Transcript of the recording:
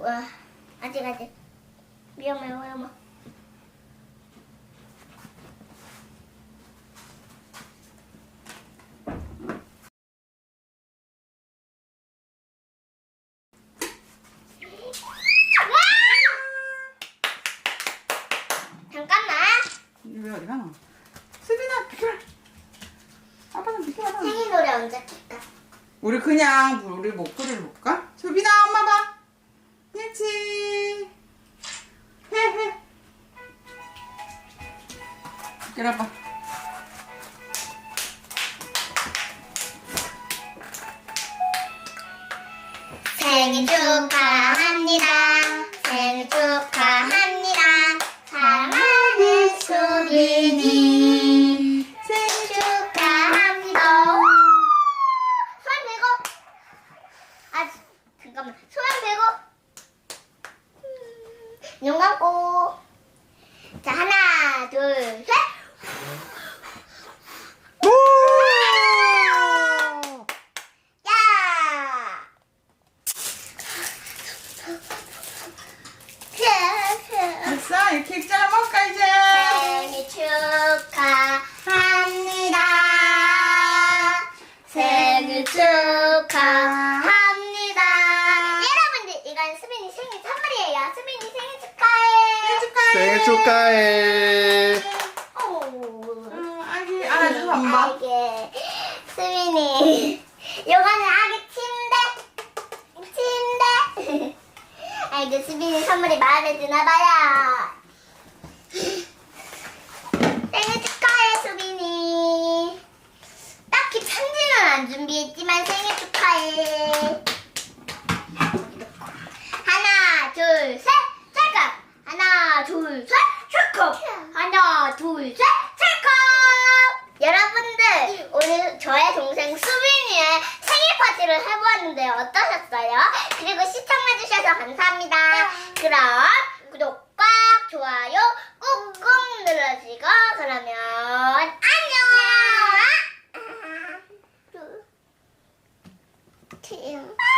와, 아직 아직 위험해 위험해. 잠깐만. 왜 어디 가노? 수빈아 비켜라. 아빠는 비켜라. 생일 노래 언제 킬까? 우리 그냥 우리 목소리를 볼까? 수빈아 엄마 봐. 그렇지. 해해. 비켜라 봐. 생일 축하합니다. 생일 축하합니다. 사랑하는 수빈이 생일 축하합니다. 손 대고. 아 잠깐만 손 대고. 음, 눈 감고. 자 하나 둘 셋. 오! 야. 됐어 이렇게 입자를 먹을까 이제. 생일 축하합니다. 생일 축하 생일 축하해. 아기 안아줘서 엄마. 아기 수빈이 요거는 아기 침대 침대. 아이고 수빈이 선물이 마음에 드나 봐요. 생일 축하해 수빈이. 딱히 편지는 안 준비했지만 생일 축하해. 하나 둘 셋 찰칵 하나 둘 셋 찰칵 하나 둘 셋 찰칵! 여러분들 오늘 저의 동생 수빈이의 생일 파티를 해보았는데 어떠셨어요? 그리고 시청해주셔서 감사합니다. 그럼